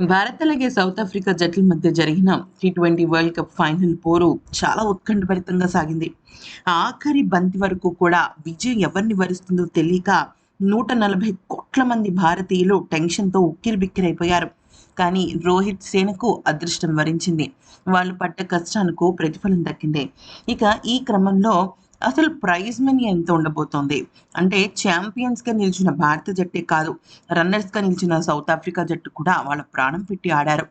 భారత్ అలాగే south Africa జట్ల మధ్య జరిగిన T twenty world cup final పోరు చాలా ఉత్కంఠభరితంగా సాగింది. ఆఖరి బంతి వరకు కూడా విజయం ఎవరిని వరిస్తుందో తెలియక నూట నలభై కోట్ల మంది భారతీయులు టెన్షన్తో ఉక్కిరిబిక్కిరైపోయారు. కానీ రోహిత్ సేనకు అదృష్టం వరించింది. వాళ్ళు పడ్డ కష్టానికి ప్రతిఫలం దక్కింది. ఇక ఈ క్రమంలో అసలు ప్రైజ్ మనీ ఎంత ఉండబోతోంది? అంటే ఛాంపియన్స్గా నిలిచిన భారత జట్టే కాదు రన్నర్స్గా నిలిచిన సౌత్ ఆఫ్రికా జట్టు కూడా వాళ్ళ ప్రాణం పెట్టి ఆడారు.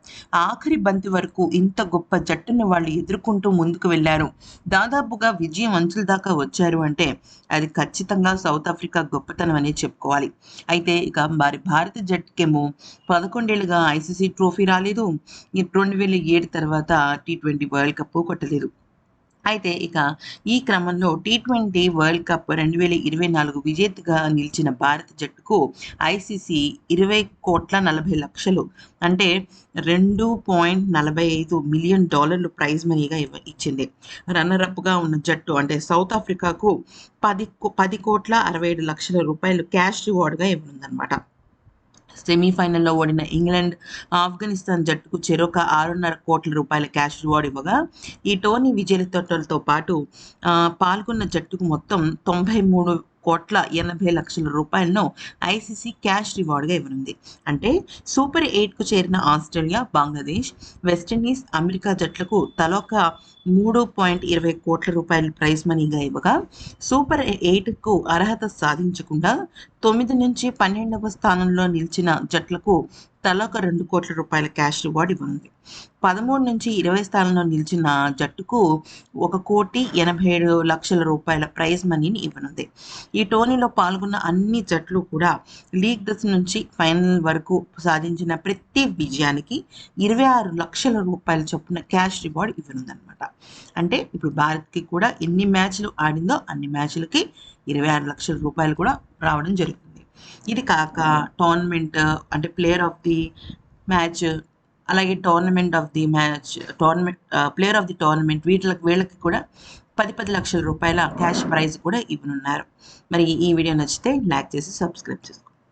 ఆఖరి బంతి వరకు ఇంత గొప్ప జట్టును వాళ్ళు ఎదుర్కొంటూ ముందుకు వెళ్ళారు. దాదాపుగా విజయం అంచుల దాకా వచ్చారు అంటే అది ఖచ్చితంగా సౌత్ ఆఫ్రికా గొప్పతనం అనే చెప్పుకోవాలి. అయితే ఇక మరి భారత జట్టుకేమో పదకొండేళ్ళుగా ఐసీసీ ట్రోఫీ రాలేదు రెండు వేల ఏడు తర్వాత టీ ట్వంటీ వరల్డ్ కప్ కొట్టలేదు అయితే ఇక ఈ క్రమంలో టీ ట్వంటీ వరల్డ్ కప్ రెండు వేల ఇరవై నాలుగు విజేతగా నిలిచిన భారత జట్టుకు ఐసీసీ ఇరవై కోట్ల నలభై లక్షలు అంటే రెండు పాయింట్ నలభై ఐదు మిలియన్ డాలర్లు ప్రైజ్ మనీగా ఇవ్వ ఇచ్చింది. రన్నరప్గా ఉన్న జట్టు అంటే సౌత్ ఆఫ్రికాకు పది పది కోట్ల అరవై ఏడు లక్షల రూపాయలు క్యాష్ రివార్డ్గా ఇవ్వనుందనమాట సెమీఫైనల్లో ఓడిన ఇంగ్లాండ్ ఆఫ్ఘనిస్తాన్ జట్టుకు చెరొక ఆరున్నర కోట్ల రూపాయల క్యాష్ రివార్డ్ ఇవ్వగా ఈ టోర్నీ విజేతలతో పాటు పాల్గొన్న జట్టుకు మొత్తం తొంభై మూడు కోట్ల ఎనభై లక్షల రూపాయలను ఐసీసీ క్యాష్ రివార్డ్గా ఇవ్వనుంది. అంటే సూపర్ ఎయిట్కు చేరిన Australia Bangladesh West Indies America జట్లకు తలొక మూడు పాయింట్ ఇరవై కోట్ల రూపాయలు ప్రైజ్ మనీగా ఇవ్వగా సూపర్ ఎయిట్కు అర్హత సాధించకుండా తొమ్మిది నుంచి పన్నెండవ స్థానంలో నిలిచిన జట్లకు తలొక రెండు కోట్ల రూపాయల క్యాష్ రివార్డ్ ఇవ్వనుంది. పదమూడు నుంచి ఇరవై స్థానంలో నిలిచిన జట్టుకు ఒక కోటి ఎనభై ఏడు లక్షల రూపాయల ప్రైజ్ మనీని ఇవ్వనుంది. ఈ టోర్నీలో పాల్గొన్న అన్ని జట్లు కూడా లీగ్ దశ నుంచి ఫైనల్ వరకు సాధించిన ప్రతి విజయానికి ఇరవై ఆరు లక్షల రూపాయల చొప్పున క్యాష్ రివార్డ్ ఇవ్వనుందనమాట అంటే ఇప్పుడు భారత్కి కూడా ఎన్ని మ్యాచ్లు ఆడిందో అన్ని మ్యాచ్లకి ఇరవై ఆరు లక్షల రూపాయలు కూడా రావడం జరుగుతుంది. ఇది కాక టోర్నమెంట్ అంటే ప్లేయర్ ఆఫ్ ది మ్యాచ్ అలాగే tournament of the match tournament player of the tournament వీటికి వీళ్ళకి కూడా పది పది లక్షల రూపాయల క్యాష్ ప్రైజ్ కూడా ఇవ్వనున్నారు. మరి ఈ వీడియో నచ్చితే లైక్ చేసి సబ్స్క్రైబ్ చేసుకోండి.